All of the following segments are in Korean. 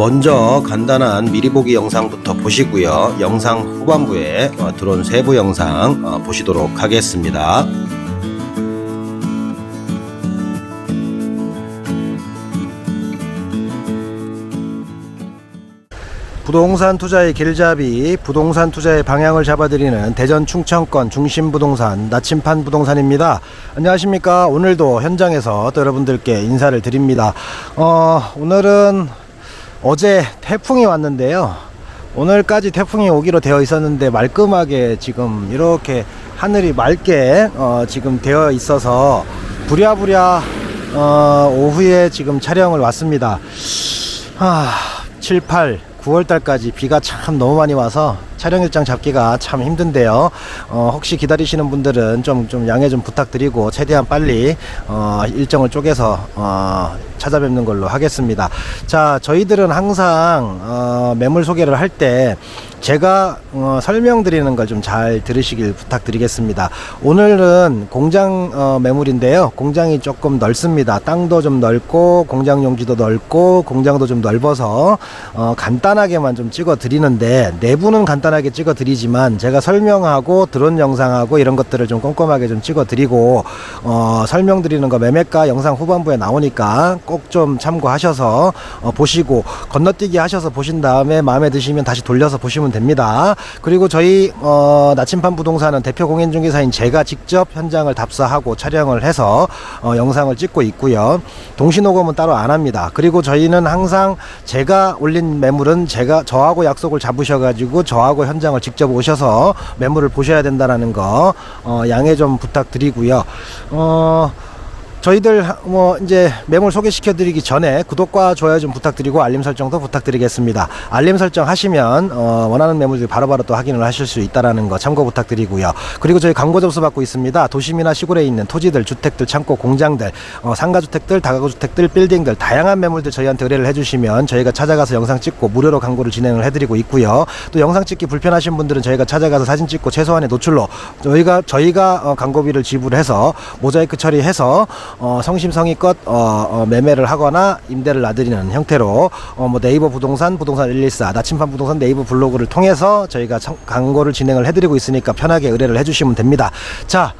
먼저 간단한 미리 보기 영상부터 보시고요. 영상 후반부에 어, 드론 세부 영상 어, 보시도록 하겠습니다. 부동산 투자의 길잡이, 부동산 투자의 방향을 잡아드리는 대전 충청권 중심 부동산 나침판 부동산입니다. 안녕하십니까. 오늘도 현장에서 또 여러분들께 인사를 드립니다. 어, 오늘은 어제 태풍이 왔는데요. 오늘까지 태풍이 오기로 되어 있었는데 말끔하게 지금 이렇게 하늘이 맑게 어, 지금 되어 있어서 부랴부랴 어, 오후에 지금 촬영을 왔습니다. 아, 7, 8, 9월 달까지 비가 참 너무 많이 와서 촬영 일정 잡기가 참 힘든데요. 어, 혹시 기다리시는 분들은 좀, 좀 양해 좀 부탁드리고 최대한 빨리 어, 일정을 쪼개서 어, 찾아뵙는 걸로 하겠습니다. 자, 저희들은 항상 어, 매물 소개를 할 때 제가 어, 설명드리는 걸 좀 잘 들으시길 부탁드리겠습니다. 오늘은 공장 어, 매물인데요. 공장이 조금 넓습니다. 땅도 좀 넓고 공장 용지도 넓고 공장도 좀 넓어서 어, 간단하게만 좀 찍어 드리는데 내부는 간단 하게 찍어 드리지만 제가 설명하고 드론 영상하고 이런 것들을 좀 꼼꼼하게 좀 찍어 드리고 어, 설명드리는 거 매매가 영상 후반부에 나오니까 꼭 좀 참고하셔서 어, 보시고 건너뛰기 하셔서 보신 다음에 마음에 드시면 다시 돌려서 보시면 됩니다. 그리고 저희 어, 나침판 부동산은 대표 공인중개사인 제가 직접 현장을 답사하고 촬영을 해서 어, 영상을 찍고 있고요. 동시녹음은 따로 안 합니다. 그리고 저희는 항상 제가 올린 매물은 제가 저하고 약속을 잡으셔가지고 저하고 현장을 직접 오셔서 매물을 보셔야 된다라는 거 어, 양해 좀 부탁드리고요. 어, 저희들 하- 뭐 이제 매물 소개시켜 드리기 전에 구독과 좋아요 좀 부탁드리고 알림 설정도 부탁드리겠습니다. 알림 설정 하시면 어, 원하는 매물들 바로바로 또 확인을 하실 수 있다라는 거 참고 부탁드리고요. 그리고 저희 광고 접수 받고 있습니다. 도심이나 시골에 있는 토지들, 주택들, 창고, 공장들, 어, 상가 주택들, 다가구 주택들, 빌딩들 다양한 매물들 저희한테 의뢰를 해 주시면 저희가 찾아가서 영상 찍고 무료로 광고를 진행을 해 드리고 있고요. 또 영상 찍기 불편하신 분들은 저희가 찾아가서 사진 찍고 최소한의 노출로 저희가 저희가 어, 광고비를 지불해서 모자이크 처리해서 어, 성심성의껏 어, 어, 매매를 하거나 임대를 놔드리는 형태로 어, 뭐 네이버 부동산 부동산 114 나침반 부동산 네이버 블로그를 통해서 저희가 청- 광고를 진행을 해드리고 있으니까 편하게 의뢰를 해주시면 됩니다. 자.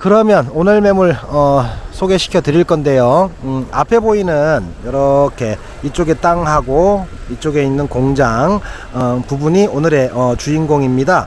그러면 오늘 매물 어, 소개시켜 드릴 건데요. 음, 앞에 보이는 이렇게 이쪽에 땅하고 이쪽에 있는 공장 어, 부분이 오늘의 어, 주인공입니다.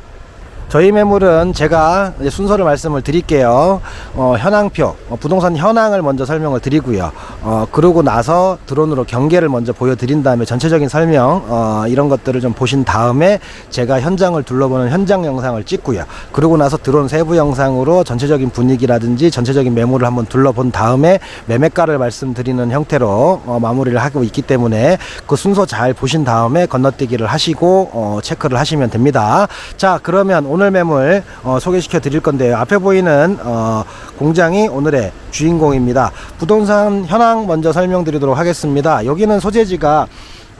저희 매물은 제가 순서를 말씀을 드릴게요. 어, 현황표, 어, 부동산 현황을 먼저 설명을 드리고요. 어, 그러고 나서 드론으로 경계를 먼저 보여드린 다음에 전체적인 설명, 어, 이런 것들을 좀 보신 다음에 제가 현장을 둘러보는 현장 영상을 찍고요. 그러고 나서 드론 세부 영상으로 전체적인 분위기라든지 전체적인 매물을 한번 둘러본 다음에 매매가를 말씀드리는 형태로 어, 마무리를 하고 있기 때문에 그 순서 잘 보신 다음에 건너뛰기를 하시고 어, 체크를 하시면 됩니다. 자, 그러면 오늘 매물 어, 소개시켜 드릴 건데요. 앞에 보이는 어, 공장이 오늘의 주인공입니다. 부동산 현황 먼저 설명드리도록 하겠습니다. 여기는 소재지가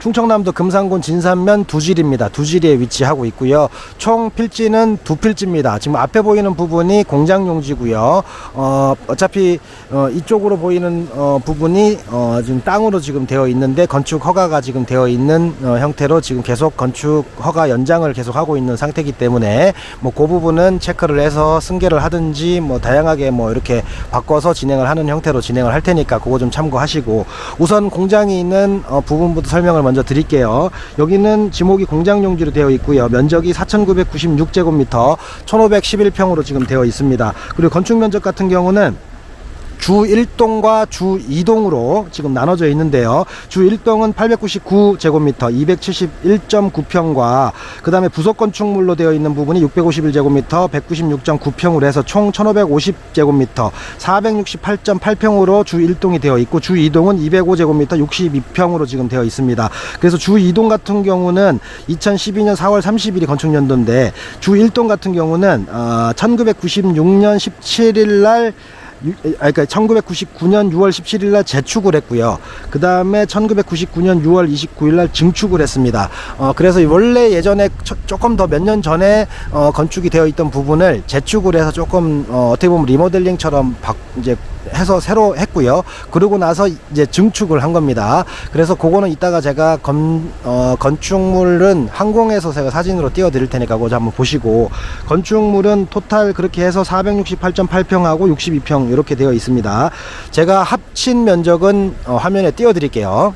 충청남도 금산군 진산면 두질입니다. 두질에 위치하고 있고요. 총 필지는 두 필지입니다. 지금 앞에 보이는 부분이 공장 용지고요. 어, 어차피 어, 이쪽으로 보이는 어, 부분이 어, 지금 땅으로 지금 되어 있는데 건축 허가가 지금 되어 있는 어, 형태로 지금 계속 건축 허가 연장을 계속 하고 있는 상태이기 때문에 뭐 그 부분은 체크를 해서 승계를 하든지 뭐 다양하게 뭐 이렇게 바꿔서 진행을 하는 형태로 진행을 할 테니까 그거 좀 참고하시고 우선 공장이 있는 어, 부분부터 설명을 먼저 드릴게요. 여기는 지목이 공장 용지로 되어 있고요. 면적이 4,996제곱미터, 1,511평으로 지금 되어 있습니다. 그리고 건축 면적 같은 경우는 주 1동과 주 2동으로 지금 나눠져 있는데요. 주 1동은 899제곱미터, 271.9평과 그 다음에 부속 건축물로 되어 있는 부분이 651제곱미터, 196.9평으로 해서 총 1550제곱미터, 468.8평으로 주 1동이 되어 있고 주 2동은 205제곱미터, 62평으로 지금 되어 있습니다. 그래서 주 2동 같은 경우는 2012년 4월 30일이 건축연도인데 주 1동 같은 경우는 어, 1996년 17일 날 그러니까 1999년 6월 17일 날 재축을 했고요. 그 다음에 1999년 6월 29일 날 증축을 했습니다. 어, 그래서 원래 예전에 초- 조금 더 몇 년 전에 어, 건축이 되어 있던 부분을 재축을 해서 조금 어, 어떻게 보면 리모델링처럼 바, 이제 해서 새로 했고요. 그러고 나서 이제 증축을 한 겁니다. 그래서 그거는 이따가 제가 건, 어, 건축물은 항공에서 제가 사진으로 띄워드릴 테니까 그거 한번 보시고 건축물은 토탈 그렇게 해서 468.8평하고 62평 이렇게 되어 있습니다. 제가 합친 면적은 어, 화면에 띄워드릴게요.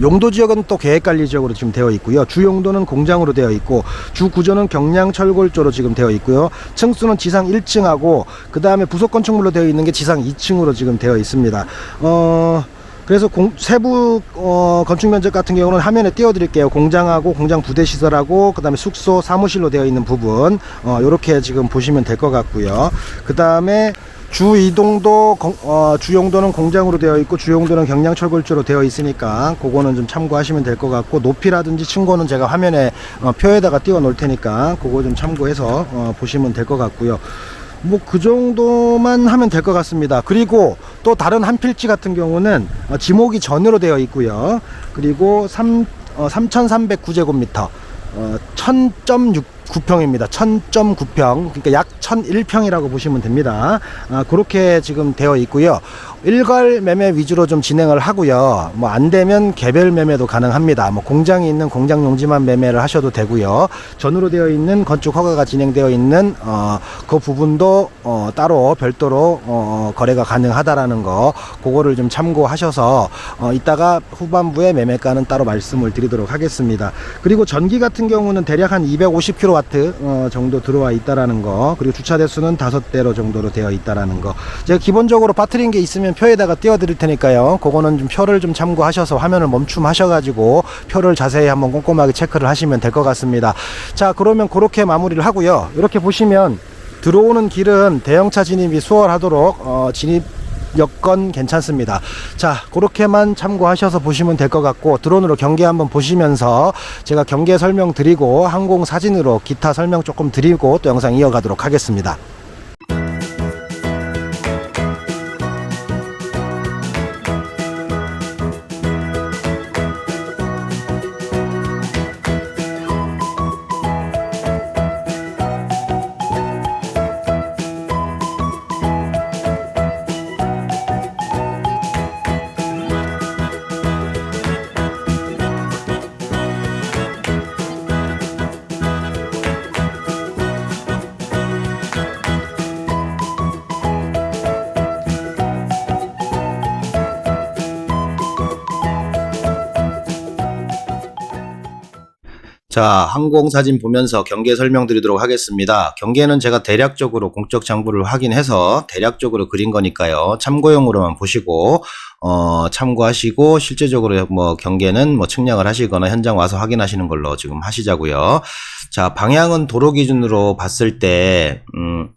용도 지역은 또 계획관리 지역으로 지금 되어 있고요. 주 용도는 공장으로 되어 있고 주 구조는 경량 철골조로 지금 되어 있고요. 층수는 지상 1층하고 그 다음에 부속 건축물로 되어 있는 게 지상 2층으로 지금 되어 있습니다. 어. 그래서 공- 세부 어, 건축 면적 같은 경우는 화면에 띄워드릴게요. 공장하고 공장 부대 시설하고 그다음에 숙소 사무실로 되어 있는 부분 어, 이렇게 지금 보시면 될 것 같고요. 그 다음에 주 이동도 공- 어, 주 용도는 공장으로 되어 있고 주 용도는 경량 철골조로 되어 있으니까 그거는 좀 참고하시면 될 것 같고 높이라든지 층고는 제가 화면에 어, 표에다가 띄워 놓을 테니까 그거 좀 참고해서 어, 보시면 될 것 같고요. 뭐 그 정도만 하면 될 것 같습니다. 그리고 또 다른 한 필지 같은 경우는 어, 지목이 전으로 되어 있고요. 그리고 3 어, 3,309제곱미터 어, 1000.9평입니다. 1000.9평. 그러니까 약 1001평이라고 보시면 됩니다. 아, 그렇게 지금 되어 있고요. 일괄 매매 위주로 좀 진행을 하고요. 뭐 안 되면 개별 매매도 가능합니다. 뭐 공장이 있는 공장 용지만 매매를 하셔도 되고요. 전으로 되어 있는 건축 허가가 진행되어 있는 어, 그 부분도 어, 따로 별도로 어, 거래가 가능하다라는 거 그거를 좀 참고하셔서 어, 이따가 후반부에 매매가는 따로 말씀을 드리도록 하겠습니다. 그리고 전기 같은 경우는 대략 한 250kW 어, 정도 들어와 있다라는 거 그리고 주차 대수는 다섯 대로 정도로 되어 있다라는 거 제가 기본적으로 빠뜨린 게 있으면 표에다가 띄워 드릴 테니까요. 그거는 좀 표를 좀 참고하셔서 화면을 멈춤 하셔 가지고 표를 자세히 한번 꼼꼼하게 체크를 하시면 될 것 같습니다. 자, 그러면 그렇게 마무리를 하고요. 이렇게 보시면 들어오는 길은 대형차 진입이 수월하도록 어, 진입 여건 괜찮습니다. 자, 그렇게만 참고하셔서 보시면 될 것 같고 드론으로 경계 한번 보시면서 제가 경계 설명 드리고 항공 사진으로 기타 설명 조금 드리고 또 영상 이어가도록 하겠습니다. 자, 항공 사진 보면서 경계 설명드리도록 하겠습니다. 경계는 제가 대략적으로 공적 장부를 확인해서 대략적으로 그린 거니까요. 참고용으로만 보시고 어, 참고하시고 실제적으로 뭐 경계는 뭐 측량을 하시거나 현장 와서 확인하시는 걸로 지금 하시자고요. 자, 방향은 도로 기준으로 봤을 때 음,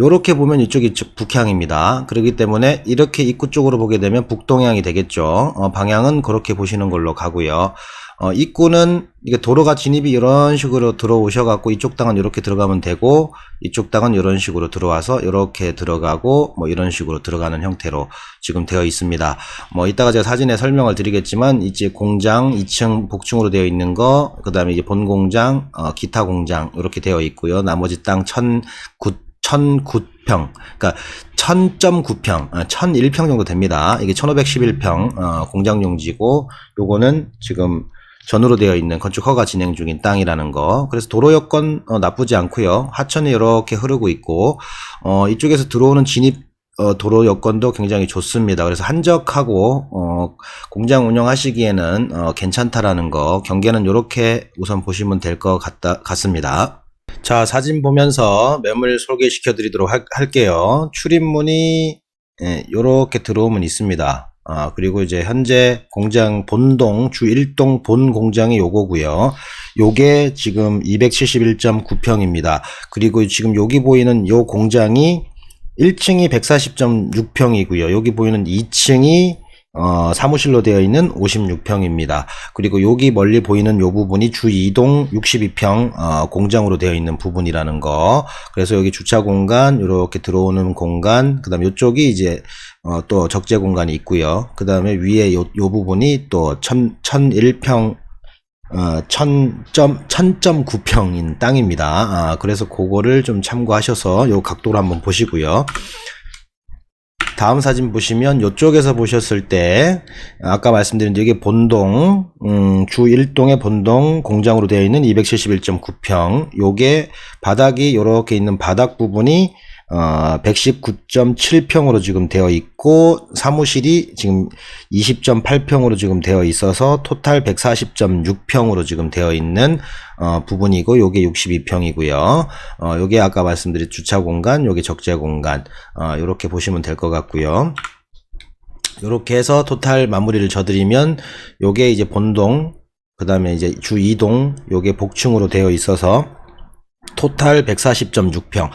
요렇게 보면 이쪽이 즉 북향입니다. 그렇기 때문에 이렇게 입구 쪽으로 보게 되면 북동향이 되겠죠. 어, 방향은 그렇게 보시는 걸로 가고요. 어, 입구는 이게 도로가 진입이 이런 식으로 들어오셔 갖고 이쪽 땅은 이렇게 들어가면 되고 이쪽 땅은 이런 식으로 들어와서 이렇게 들어가고 뭐 이런 식으로 들어가는 형태로 지금 되어 있습니다. 뭐 이따가 제가 사진에 설명을 드리겠지만 이제 공장 2층 복층으로 되어 있는 거 그다음에 이제 본 공장 어, 기타 공장 이렇게 되어 있고요. 나머지 땅 1009 1009평, 그러니까 1000.9평, 1001평 정도 됩니다. 이게 1511평 어, 공장 용지고 요거는 지금 전으로 되어 있는 건축 허가 진행 중인 땅이라는 거. 그래서 도로 여건 어, 나쁘지 않고요. 하천이 이렇게 흐르고 있고 어, 이쪽에서 들어오는 진입 어, 도로 여건도 굉장히 좋습니다. 그래서 한적하고 어, 공장 운영하시기에는 어, 괜찮다라는 거. 경계는 이렇게 우선 보시면 될 것 같다 같습니다. 자, 사진 보면서 매물 소개시켜 드리도록 할, 게요 출입문이 예, 요렇게 들어오면 있습니다. 아, 그리고 이제 현재 공장 본동 주 1동 본 공장이 요거고요. 요게 지금 271.9평입니다. 그리고 지금 여기 보이는 요 공장이 1층이 140.6평이고요. 여기 보이는 2층이 어, 사무실로 되어 있는 56평입니다. 그리고 여기 멀리 보이는 요 부분이 주 2동 62평 어, 공장으로 되어 있는 부분이라는 거. 그래서 여기 주차 공간, 이렇게 들어오는 공간, 그 다음에 이쪽이 이제 어, 또 적재 공간이 있고요. 그 다음에 위에 요, 요 부분이 또 1000, 1001평 어, 1000점, 1000.9평인 땅입니다. 아, 그래서 그거를 좀 참고하셔서 요 각도로 한번 보시고요. 다음 사진 보시면 이쪽에서 보셨을 때 아까 말씀드린 이게 본동 음, 주 1동의 본동 공장으로 되어 있는 271.9평. 요게 바닥이 이렇게 있는 바닥 부분이 어, 119.7평으로 지금 되어 있고 사무실이 지금 20.8평으로 지금 되어 있어서 토탈 140.6평으로 지금 되어 있는 어, 부분이고 요게 62평이고요. 어, 요게 아까 말씀드린 주차 공간, 요게 적재 공간. 어, 요렇게 보시면 될 것 같고요. 요렇게 해서 토탈 마무리를 져드리면 요게 이제 본동 그 다음에 이제 주 2동 요게 복층으로 되어 있어서 토탈 140.6평 어,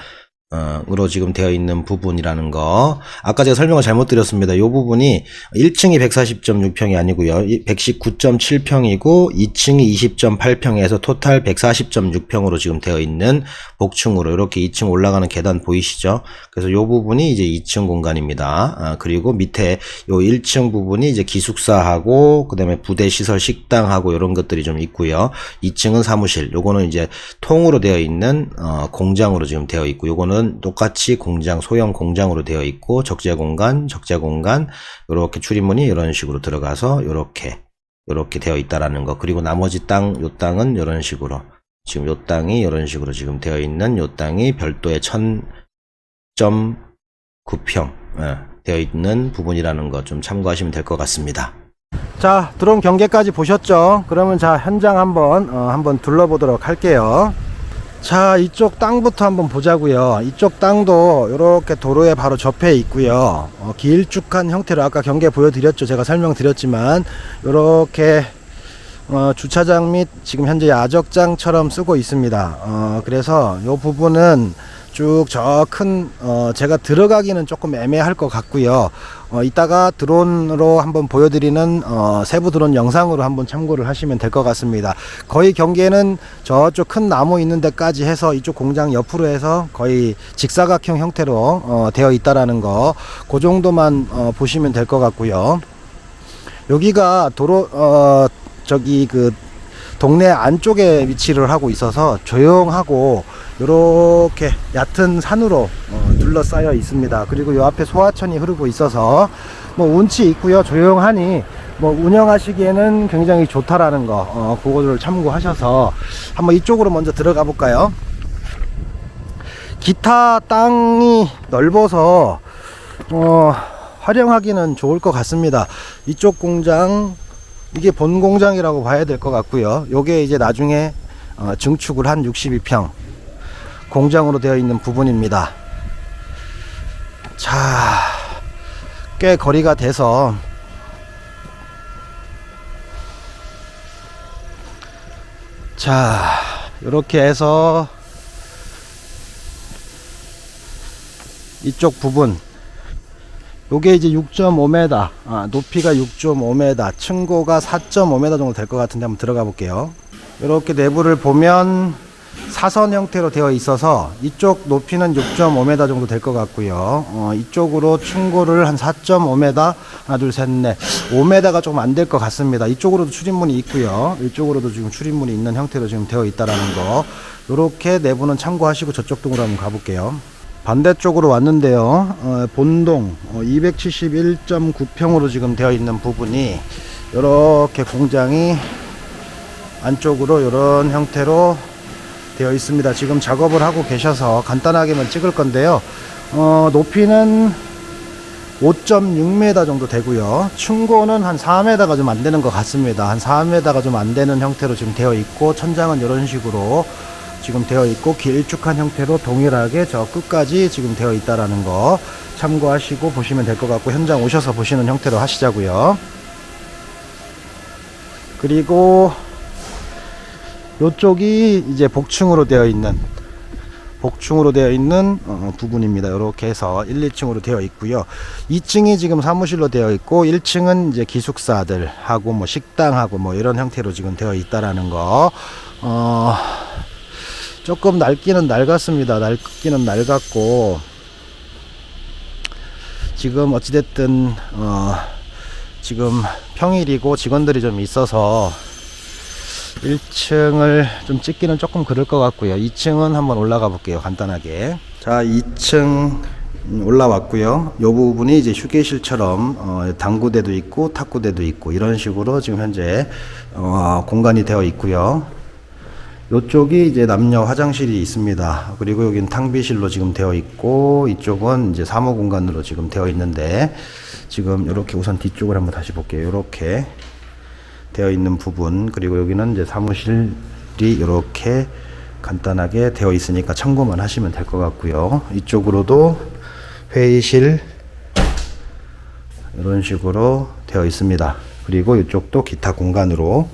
으로 지금 되어 있는 부분이라는 거. 아까 제가 설명을 잘못 드렸습니다. 이 부분이 1층이 140.6평이 아니고요. 119.7평이고 2층이 20.8평에서 토탈 140.6평으로 지금 되어 있는 복층으로 이렇게 2층 올라가는 계단 보이시죠? 그래서 이 부분이 이제 2층 공간입니다. 아, 그리고 밑에 요 1층 부분이 이제 기숙사하고 그다음에 부대 시설 식당하고 이런 것들이 좀 있고요. 2층은 사무실. 요거는 이제 통으로 되어 있는 어, 공장으로 지금 되어 있고 요거는 똑같이 공장 소형 공장으로 되어 있고 적재 공간, 적재 공간 요렇게 출입문이 이런 식으로 들어가서 요렇게 요렇게 되어 있다라는 거. 그리고 나머지 땅, 요 땅은 이런 식으로 지금 요 땅이 이런 식으로 지금 되어 있는 요 땅이 별도의 1000.9평 예, 되어 있는 부분이라는 거 좀 참고하시면 될 것 같습니다. 자, 드론 경계까지 보셨죠? 그러면 자, 현장 한번 어, 한번 둘러보도록 할게요. 자, 이쪽 땅부터 한번 보자고요. 이쪽 땅도 이렇게 도로에 바로 접해 있고요. 어, 길쭉한 형태로 아까 경계 보여드렸죠. 제가 설명드렸지만 이렇게 어, 주차장 및 지금 현재 야적장처럼 쓰고 있습니다. 어, 그래서 이 부분은 쭉 저 큰 어, 제가 들어가기는 조금 애매할 것 같고요. 어, 이따가 드론으로 한번 보여드리는 어, 세부 드론 영상으로 한번 참고를 하시면 될 것 같습니다. 거의 경계는 저쪽 큰 나무 있는 데까지 해서 이쪽 공장 옆으로 해서 거의 직사각형 형태로 어, 되어 있다라는 거, 그 정도만 어, 보시면 될 것 같고요. 여기가 도로 어 저기 그 동네 안쪽에 위치를 하고 있어서 조용하고 이렇게 얕은 산으로 어, 둘러싸여 있습니다. 그리고 요 앞에 소하천이 흐르고 있어서 뭐 운치 있고요. 조용하니 뭐 운영하시기에는 굉장히 좋다라는 거 어, 그거를 참고하셔서 한번 이쪽으로 먼저 들어가 볼까요? 기타 땅이 넓어서 어, 활용하기는 좋을 것 같습니다. 이쪽 공장 이게 본 공장이라고 봐야 될 것 같고요. 요게 이제 나중에 어, 증축을 한 62평 공장으로 되어 있는 부분입니다. 자, 꽤 거리가 돼서 자, 이렇게 해서 이쪽 부분 요게 이제 6.5m 아, 높이가 6.5m 층고가 4.5m 정도 될 것 같은데 한번 들어가 볼게요. 이렇게 내부를 보면 사선 형태로 되어 있어서 이쪽 높이는 6.5m 정도 될 것 같고요. 어, 이쪽으로 층고를 한 4.5m 하나 둘 셋 넷. 5m가 조금 안될 것 같습니다. 이쪽으로도 출입문이 있고요. 이쪽으로도 지금 출입문이 있는 형태로 지금 되어 있다라는 거. 이렇게 내부는 참고하시고 저쪽 동으로 한번 가볼게요 반대쪽으로 왔는데요. 어, 본동 271.9평으로 지금 되어 있는 부분이 이렇게 공장이 안쪽으로 이런 형태로 되어 있습니다. 지금 작업을 하고 계셔서 간단하게만 찍을 건데요. 어, 높이는 5.6m 정도 되고요. 충고는 한 4m가 좀 안 되는 것 같습니다. 한 4m가 좀 안 되는 형태로 지금 되어 있고 천장은 이런 식으로 지금 되어 있고 길쭉한 형태로 동일하게 저 끝까지 지금 되어 있다라는 거 참고하시고 보시면 될 것 같고 현장 오셔서 보시는 형태로 하시자고요. 그리고 이쪽이 이제 복층으로 되어 있는 복층으로 되어 있는 어, 부분입니다. 이렇게 해서 1, 2층으로 되어 있고요. 2층이 지금 사무실로 되어 있고 1층은 이제 기숙사들 하고 뭐 식당하고 뭐 이런 형태로 지금 되어 있다라는 거. 어, 조금 낡기는 낡았습니다. 낡기는 낡았고 지금 어찌됐든 어 지금 평일이고 직원들이 좀 있어서 1층을 좀 찍기는 조금 그럴 것 같고요. 2층은 한번 올라가 볼게요. 간단하게. 자, 2층 음, 올라왔고요. 이 부분이 이제 휴게실처럼 어, 당구대도 있고 탁구대도 있고 이런 식으로 지금 현재 어, 공간이 되어 있고요. 이쪽이 이제 남녀 화장실이 있습니다. 그리고 여긴 탕비실로 지금 되어 있고 이쪽은 이제 사무 공간으로 지금 되어 있는데 지금 이렇게 우선 뒤쪽을 한번 다시 볼게요. 이렇게 되어 있는 부분 그리고 여기는 이제 사무실이 이렇게 간단하게 되어 있으니까 참고만 하시면 될 것 같고요. 이쪽으로도 회의실 이런 식으로 되어 있습니다. 그리고 이쪽도 기타 공간으로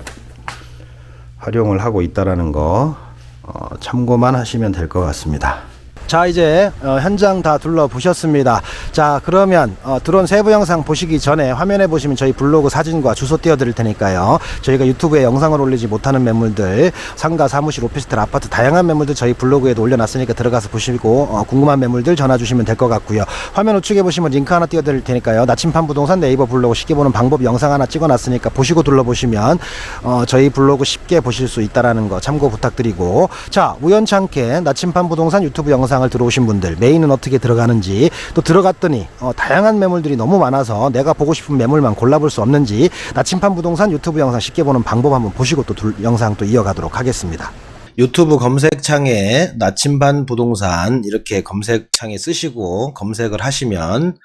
활용을 하고 있다라는 거 어, 참고만 하시면 될 것 같습니다. 자 이제 어, 현장 다 둘러보셨습니다. 자 그러면 어, 드론 세부 영상 보시기 전에 화면에 보시면 저희 블로그 사진과 주소 띄워드릴 테니까요. 저희가 유튜브에 영상을 올리지 못하는 매물들 상가, 사무실, 오피스텔, 아파트 다양한 매물들 저희 블로그에도 올려놨으니까 들어가서 보시고 어, 궁금한 매물들 전화 주시면 될 것 같고요. 화면 우측에 보시면 링크 하나 띄워드릴 테니까요. 나침판 부동산 네이버 블로그 쉽게 보는 방법 영상 하나 찍어놨으니까 보시고 둘러보시면 어, 저희 블로그 쉽게 보실 수 있다라는 거 참고 부탁드리고 자 우연찮게 나침판 부동산 유튜브 영상 을 들어오신 분들 메인은 어떻게 들어가는지 또 들어갔더니 어, 다양한 매물들이 너무 많아서 내가 보고 싶은 매물만 골라볼 수 없는지 나침판 부동산 유튜브 영상 쉽게 보는 방법 한번 보시고 또 둘- 영상 또 이어가도록 하겠습니다. 유튜브 검색창에 나침반 부동산 이렇게 검색창에 쓰시고 검색을 하시면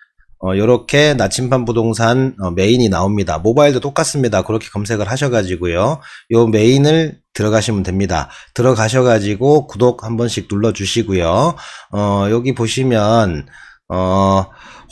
어, 요렇게 나침반 부동산 어, 메인이 나옵니다. 모바일도 똑같습니다. 그렇게 검색을 하셔가지고요. 요 메인을 들어가시면 됩니다. 들어가셔가지고 구독 한 번씩 눌러주시고요. 어, 여기 보시면, 어,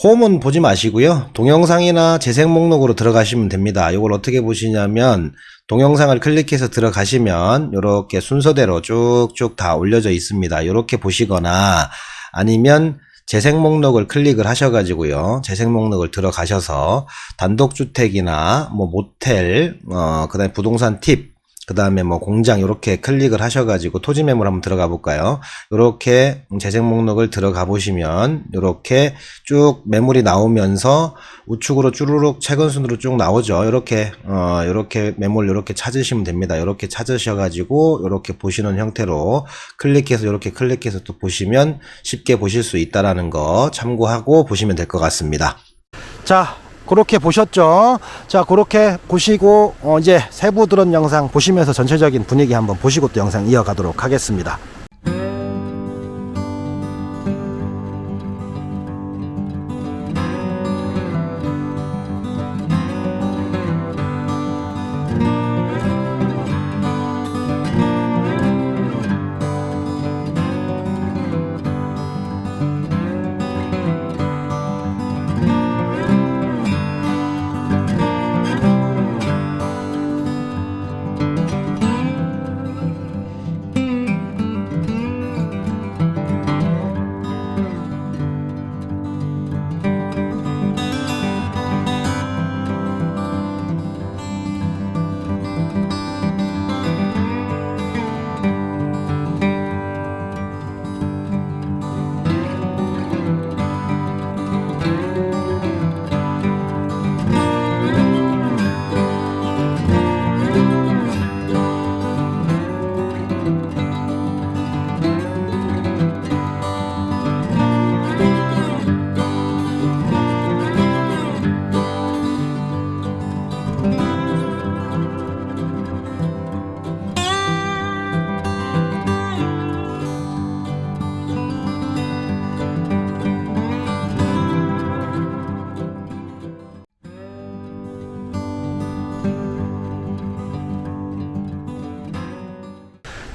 홈은 보지 마시고요. 동영상이나 재생 목록으로 들어가시면 됩니다. 이걸 어떻게 보시냐면, 동영상을 클릭해서 들어가시면, 이렇게 순서대로 쭉쭉 다 올려져 있습니다. 이렇게 보시거나, 아니면, 재생 목록을 클릭을 하셔가지고요. 재생 목록을 들어가셔서 단독주택이나 뭐 모텔, 어, 그 다음에 부동산 팁, 그 다음에 뭐 공장 이렇게 클릭을 하셔가지고 토지 매물 한번 들어가 볼까요? 이렇게 재생 목록을 들어가 보시면 이렇게 쭉 매물이 나오면서 우측으로 쭈루룩 최근 순으로 쭉 나오죠. 이렇게 어 이렇게 매물 이렇게 찾으시면 됩니다. 이렇게 찾으셔가지고 이렇게 보시는 형태로 클릭해서 이렇게 클릭해서 또 보시면 쉽게 보실 수 있다라는 거 참고하고 보시면 될 것 같습니다. 자, 그렇게 보셨죠? 자, 그렇게 보시고 어, 이제 세부 드론 영상 보시면서 전체적인 분위기 한번 보시고 또 영상 이어가도록 하겠습니다.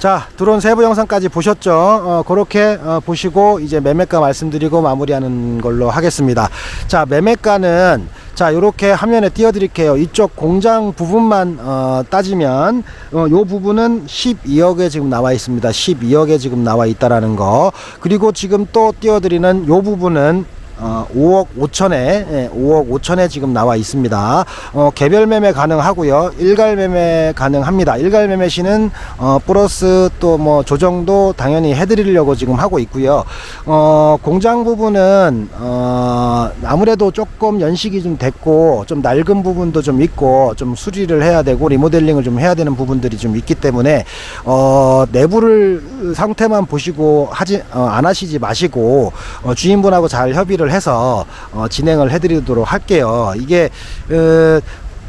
자, 드론 세부 영상까지 보셨죠? 어, 그렇게 어, 보시고 이제 매매가 말씀드리고 마무리하는 걸로 하겠습니다. 자, 매매가는 자, 요렇게 화면에 띄워 드릴게요. 이쪽 공장 부분만 어, 따지면 어, 요 부분은 12억에 지금 나와 있습니다. 12억에 지금 나와 있다라는 거. 그리고 지금 또 띄워 드리는 요 부분은 어, 5억 5천에 예, 5억 5천에 지금 나와 있습니다. 어, 개별 매매 가능하고요. 일괄 매매 가능합니다. 일괄 매매 시는 어, 플러스 또 뭐 조정도 당연히 해드리려고 지금 하고 있고요. 어, 공장 부분은 어, 아무래도 조금 연식이 좀 됐고 좀 낡은 부분도 좀 있고 좀 수리를 해야 되고 리모델링을 좀 해야 되는 부분들이 좀 있기 때문에 어, 내부를 그 상태만 보시고 하지 어, 안 하시지 마시고 어, 주인분하고 잘 협의를 해서 어, 진행을 해드리도록 할게요. 이게 어,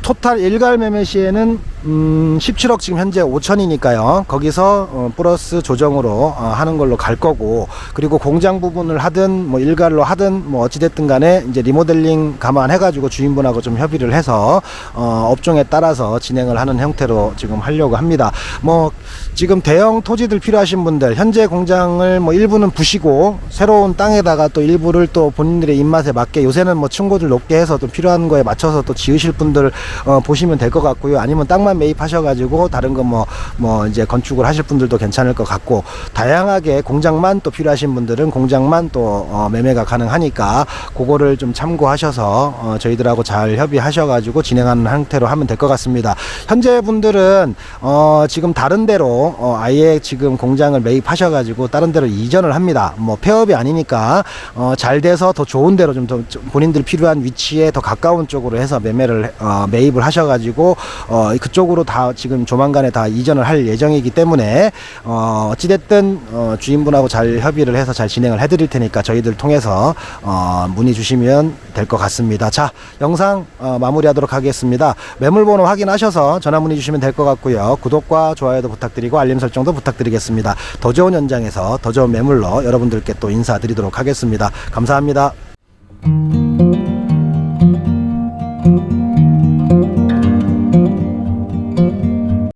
토탈 일괄 매매 시에는 음, 17억 지금 현재 5천이니까요. 거기서 어, 플러스 조정으로 어, 하는 걸로 갈 거고 그리고 공장 부분을 하든 뭐 일괄로 하든 뭐 어찌 됐든 간에 이제 리모델링 감안해 가지고 주인분하고 좀 협의를 해서 어, 업종에 따라서 진행을 하는 형태로 지금 하려고 합니다. 뭐 지금 대형 토지들 필요하신 분들 현재 공장을 뭐 일부는 부시고 새로운 땅에다가 또 일부를 또 본인들의 입맛에 맞게 요새는 뭐 층고를 높게 해서 또 필요한 거에 맞춰서 또 지으실 분들 어, 보시면 될 것 같고요. 아니면 땅만 매입하셔가지고 다른 거 뭐 뭐 이제 건축을 하실 분들도 괜찮을 것 같고 다양하게 공장만 또 필요하신 분들은 공장만 또 어, 매매가 가능하니까 그거를 좀 참고하셔서 어, 저희들하고 잘 협의하셔가지고 진행하는 형태로 하면 될 것 같습니다. 현재 분들은 어, 지금 다른 데로 어, 아예 지금 공장을 매입하셔가지고 다른 데로 이전을 합니다. 뭐 폐업이 아니니까 어, 잘 돼서 더 좋은 데로 좀 더 본인들 필요한 위치에 더 가까운 쪽으로 해서 매매를 어, 매입을 하셔가지고 어, 그 쪽으로 다 지금 조만간에 다 이전을 할 예정이기 때문에 어, 어찌됐든 어, 주인분하고 잘 협의를 해서 잘 진행을 해드릴 테니까 저희들 통해서 어, 문의 주시면 될 것 같습니다. 자 영상 어, 마무리하도록 하겠습니다. 매물번호 확인하셔서 전화 문의 주시면 될 것 같고요. 구독과 좋아요도 부탁드리고 알림 설정도 부탁드리겠습니다. 더 좋은 현장에서 더 좋은 매물로 여러분들께 또 인사드리도록 하겠습니다. 감사합니다.